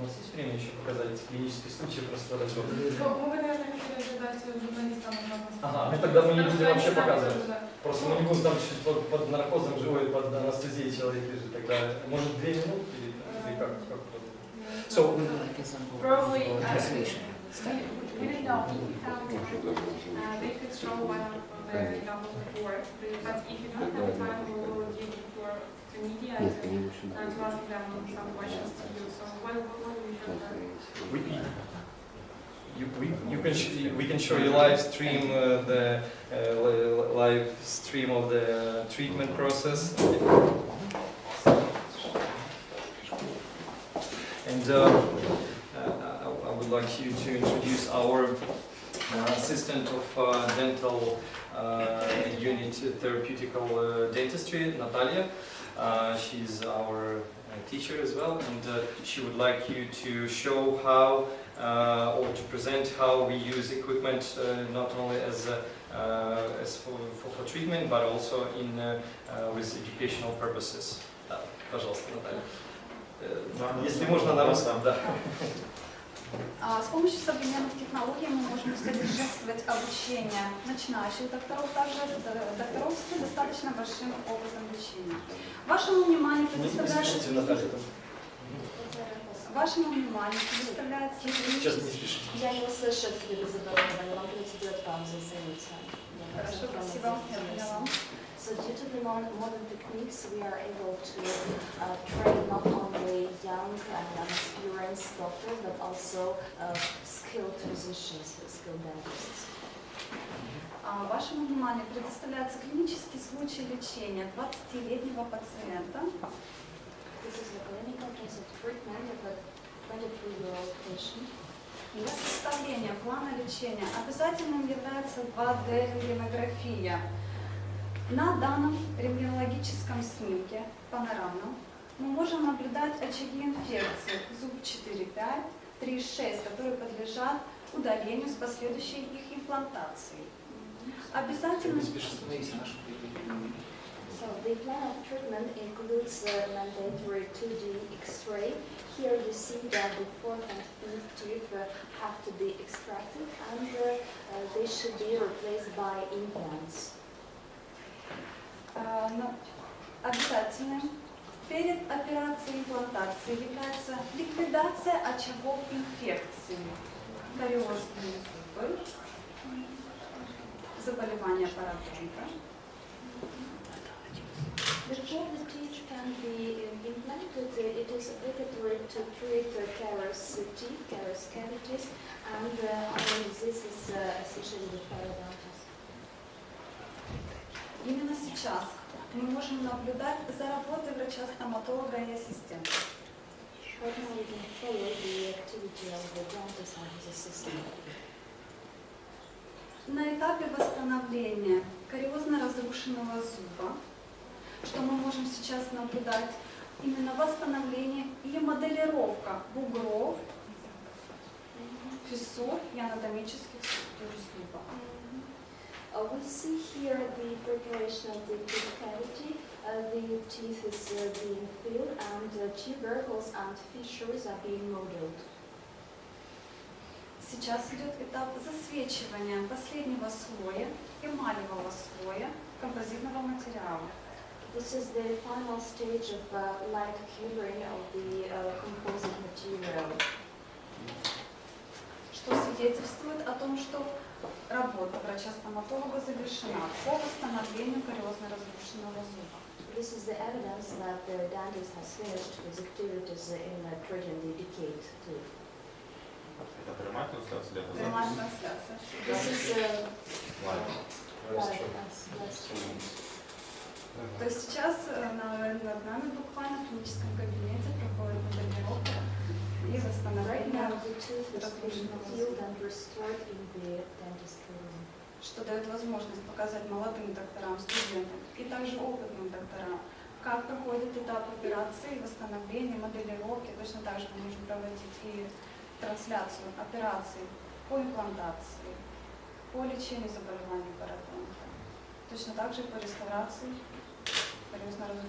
У нас есть время еще показать эти клинические случаи просто? Ну, вы, наверное, хотели ожидать журналиста. Ага, ну тогда мы не будем вообще показывать. Просто мы не будем там чуть под, под наркозом живой, под анестезией человек лежит. Тогда, может, две минуты или, или как? как вот? So, We Probably, uh, translation. We didn't know uh, they could show one of the examples before, but if you don't have time, we will give it for to media and to, uh, to ask them some questions to you. So what, what will you prefer? we, you, we, you can sh- we can show you live stream uh, the uh, li- live stream of the treatment process. And uh, uh, I I would like you to introduce our uh, assistant of uh, dental uh, unit therapeutical uh, dentistry, Natalia. Uh, she's our uh, teacher as well, and uh, she would like you to show how uh, or to present how we use equipment uh, not only as a, uh, as for, for, for treatment, but also in uh, uh, with educational purposes. Да, пожалуйста, Наталья. Э, Если можно на русском, да. А, С помощью современных технологий мы можем усовершенствовать обучение начинающих докторов, также докторов с достаточно большим опытом лечения. Вашему вниманию спешите, предоставляется, вашему вниманию предоставляется Сейчас не спешите. Я не услышу отсюда заборона, вам придется делать паузу, извините. Хорошо, вам спасибо. So due to the modern, techniques, we are able to uh, train not only young and unexperienced doctors, but also uh, skilled physicians, skilled dentists. А, Вашему вниманию предоставляется клинический случай лечения 20-летнего пациента. This is the clinical case of treatment of a 23-year-old patient. Для составления плана лечения обязательным является 2D-рентгенография. На данном рентгенологическом снимке, панорамном, мы можем наблюдать очаги инфекции зуб 4-5, 3-6, которые подлежат удалению с последующей их имплантацией. Обязательно So the plan of treatment includes a mandatory 2D X-ray. Here you see that the fourth and fifth teeth uh, have to be extracted and uh, uh, they should be replaced by implants. А, обязательным перед операцией имплантации является ликвидация очагов инфекции, кариозные зубы, заболевания пародонта, Before the teeth can be uh, implanted, uh, it is obligatory to treat uh, caries teeth, caries cavities, and uh, other diseases uh, associated with periodontitis. Именно сейчас мы можем наблюдать за работой врача-стоматолога и ассистента. Now we can follow the activity of the dentist and. На этапе восстановления кариозно-разрушенного зуба, что мы можем сейчас наблюдать, именно восстановление или моделировка бугров, фиссур и анатомических структур зуба. Uh, we see here the preparation of the tooth cavity. Uh, the teeth is uh, being filled and uh, tubercles and fissures are being modeled. Сейчас идет этап засвечивания последнего слоя, эмалевого слоя композитного материала. This is the final stage of uh, light curing of the uh, composite material. Что свидетельствует о том, что работа врача-стоматолога завершена по восстановлению кариозно-разрушенного зуба. This is the evidence that the dentist has finished his activities in treating the decayed tooth. Это прямая трансляция Прямая трансляция. This is. То есть сейчас э, на- над нами буквально в клиническом кабинете проходит моделировка и восстановление, что дает возможность показать молодым докторам, студентам и также опытным докторам, как проходит этап операции, восстановления, моделировки. Точно так же мы можем проводить и трансляцию операций по имплантации, по лечению заболеваний пародонта. Точно так же по реставрации зубов.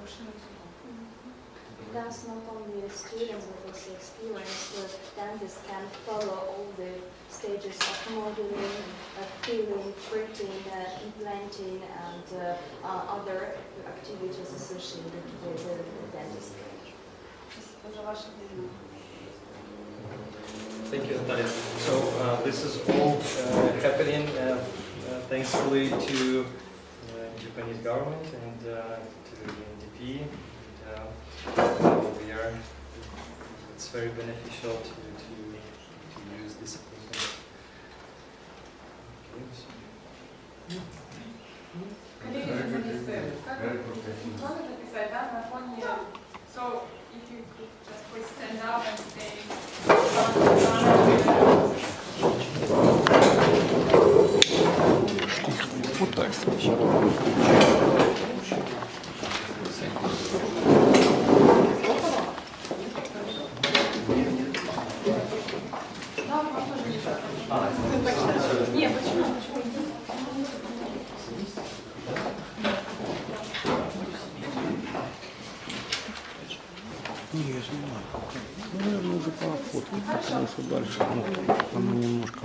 Thus, not only students with this experience will dentists can follow all the stages of modeling, uh, filling, treating, uh, implanting, and uh, uh, other activities associated with the, the dentist Thank you, Natalia. So uh, this is all uh, happening uh, uh, thankfully to uh, Japanese government and uh, to the NDP so we are, it's very beneficial to, to, to use this equipment. Okay, so. So if you could just please stand up and stay. Я снимаю. Ну, наверное, уже пора фото, потому что дальше ну, оно немножко